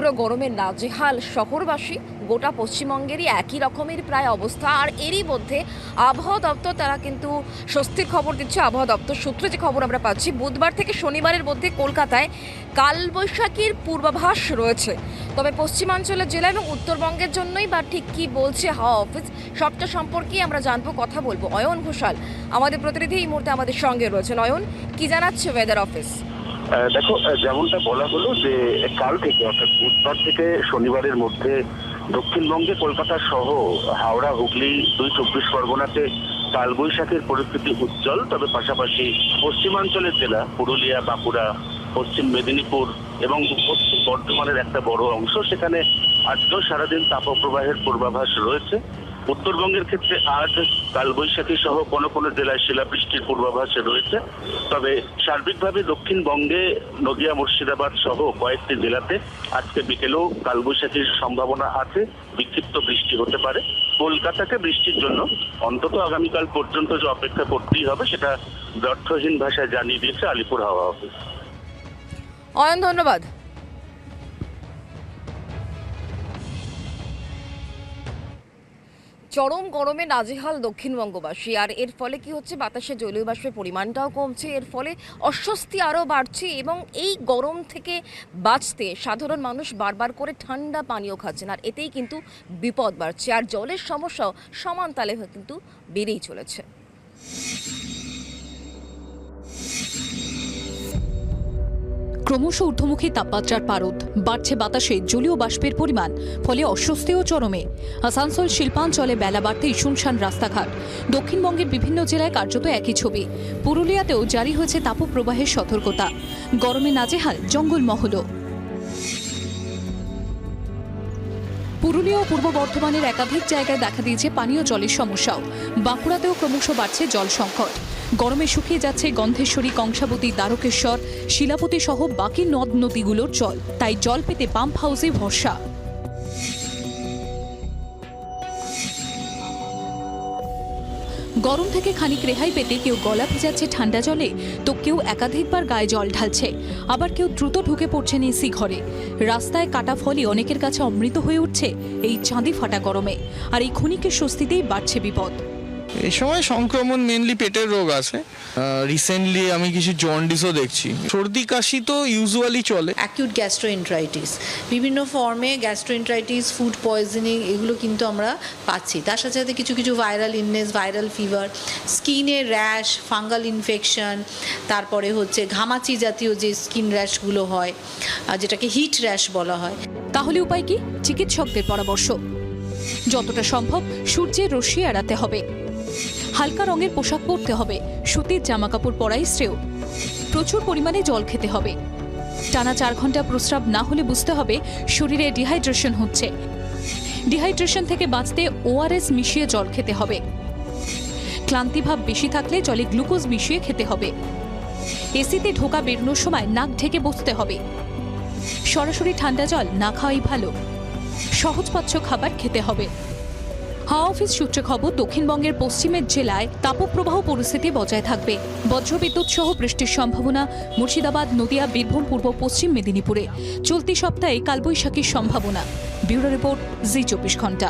তীব্র গরমে নাজেহাল শহরবাসী। গোটা পশ্চিমবঙ্গেরই একই রকমের প্রায় অবস্থা। আর এরই মধ্যে আবহাওয়া দপ্তর তারা কিন্তু স্বস্তির খবর দিচ্ছে। আবহাওয়া দপ্তর সূত্রে যে খবর আমরা পাচ্ছি, বুধবার থেকে শনিবারের মধ্যে কলকাতায় কালবৈশাখীর পূর্বাভাস রয়েছে। তবে পশ্চিমাঞ্চলের জেলা এবং উত্তরবঙ্গের জন্যই বা ঠিক কি বলছে হাওয়া অফিস, সবটা সম্পর্কে আমরা জানব, কথা বলব। অয়ন ঘোষাল, আমাদের প্রতিনিধি এই মুহূর্তে আমাদের সঙ্গে রয়েছেন। অয়ন, কি জানাচ্ছে ওয়েদার অফিস দেখো যেমনটা বলা হলো যে কাল থেকে, অর্থাৎ বুধবার থেকে শনিবারের মধ্যে দক্ষিণবঙ্গে, কলকাতা সহ হাওড়া, হুগলি দুই চব্বিশ পরগনাতে কালবৈশাখীর পরিস্থিতি উজ্জ্বল। তবে পাশাপাশি পশ্চিমাঞ্চলের জেলা, পুরুলিয়া, বাঁকুড়া, পশ্চিম মেদিনীপুর এবং পশ্চিম বর্ধমানের একটা বড় অংশ, সেখানে আজকেও সারাদিন তাপপ্রবাহের পূর্বাভাস রয়েছে। উত্তরবঙ্গের ক্ষেত্রে আজ কালবৈশাখী সহ কোনো কোনো জেলায় শিলাবৃষ্টির পূর্বাভাস রয়েছে। তবে সার্বিকভাবে দক্ষিণবঙ্গে নদিয়া, মুর্শিদাবাদ সহ কয়েকটি জেলাতে আজকে বিকেলেও কালবৈশাখীর সম্ভাবনা আছে। বিক্ষিপ্ত বৃষ্টি হতে পারে। কলকাতাকে বৃষ্টির জন্য অন্তত আগামীকাল পর্যন্ত যে অপেক্ষা করতেই হবে, সেটা ব্যর্থহীন ভাষায় জানিয়ে দিয়েছে আলিপুর হাওয়া অফিস অয়ন, ধন্যবাদ। চরম গরমে নাজেহাল দক্ষিণবঙ্গবাসী। আর এর ফলে কি হচ্ছে? বাতাসে জলীয় বাষ্পের পরিমাণটাও কমছে। এর ফলে অস্বস্তি আরও বাড়ছে এবং এই গরম থেকে বাঁচতে সাধারণ মানুষ বারবার করে ঠান্ডা পানীয় খাচ্ছেন। আর এতেই কিন্তু বিপদ বাড়ছে। আর জলের সমস্যাও সমান তালে কিন্তু বেড়েই চলেছে। ক্রমশ ঊর্ধ্বমুখী তাপমাত্রার পারদ। বাড়ছে বাতাসে জলীয় বাষ্পের পরিমাণ, ফলে অস্বস্তিও চরমে। আসানসোল শিল্পাঞ্চলে বেলা বাড়তেই শুনশান রাস্তাঘাট। দক্ষিণবঙ্গের বিভিন্ন জেলায় কার্যত একই ছবি। পুরুলিয়াতেও জারি হয়েছে তাপপ্রবাহের সতর্কতা। গরমে নাজেহাল জঙ্গলমহলও পুরুলিয়া ও পূর্ব বর্ধমানের একাধিক জায়গায় দেখা দিয়েছে পানীয় জলের সমস্যাও। বাঁকুড়াতেও ক্রমশ বাড়ছে জল সংকট। গরমে শুকিয়ে যাচ্ছে গন্ধেশ্বরী, কংসাবতী, দ্বারকেশ্বর শিলাপতি সহ বাকি নদ নদীগুলোর জল। তাই জল পেতে পাম্প হাউসে ভরসা। গরম থেকে খানিক রেহাই পেতে কেউ গলা ভেজাচ্ছে ঠান্ডা জলে, তো কেউ একাধিকবার গায়ে জল ঢালছে। আবার কেউ দ্রুত ঢুকে পড়ছেন এসি ঘরে। রাস্তায় কাটা ফলই অনেকের কাছে অমৃত হয়ে উঠছে এই চাঁদি ফাটা গরমে। আর এই ক্ষণিকের স্বস্তিতেই বাড়ছে বিপদ। এই সময় সংক্রমণ মেনলি পেটের রোগ আছে। রিসেন্টলি আমি কিছু জন্ডিসও দেখছি। সর্দি কাশি তো ইউজুয়ালি চলে। অ্যাকিউট গ্যাস্ট্রোএন্ট্রাইটিস বিভিন্ন ফর্মে গ্যাস্ট্রোএন্ট্রাইটিস ফুড পয়জনিং এগুলো কিন্তু আমরা পাচ্ছি। তার সাথে সাথে কিছু কিছু ভাইরাল ইলনেস ভাইরাল ফিভার স্কিনে র্যাশ ফাঙ্গাল ইনফেকশন তারপরে হচ্ছে ঘামাচি জাতীয় যে স্কিন র্যাশগুলো হয় যেটাকে হিট র্যাশ বলা হয়। তাহলে উপায় কি? চিকিৎসকদের পরামর্শ। যতটা সম্ভব সূর্যের রশ্মি এড়াতে হবে। হালকা রঙের পোশাক পরতে হবে। সুতির জামাকাপড় পরাই শ্রেয়। প্রচুর পরিমাণে জল খেতে হবে। টানা চার ঘণ্টা প্রস্রাব না হলে বুঝতে হবে শরীরে ডিহাইড্রেশন হচ্ছে। ডিহাইড্রেশন থেকে বাঁচতে ওআরএস মিশিয়ে জল খেতে হবে। ক্লান্তিভাব বেশি থাকলে জলে গ্লুকোজ মিশিয়ে খেতে হবে। এসিতে ঢোকা বেরোনোর সময় নাক ঢেকে বসতে হবে। সরাসরি ঠান্ডা জল না খাওয়াই ভালো। সহজপাচ্য খাবার খেতে হবে। হাওয়া অফিস সূত্রে খবর, দক্ষিণবঙ্গের পশ্চিমের জেলায় তাপপ্রবাহ পরিস্থিতি বজায় থাকবে। বজ্রবিদ্যুৎ সহ বৃষ্টির সম্ভাবনা, মুর্শিদাবাদ, নদিয়া, বীরভূম, পূর্ব, পশ্চিম মেদিনীপুরে। চলতি সপ্তাহে কালবৈশাখীর সম্ভাবনা। ব্যুরো রিপোর্ট, জি চব্বিশ ঘণ্টা।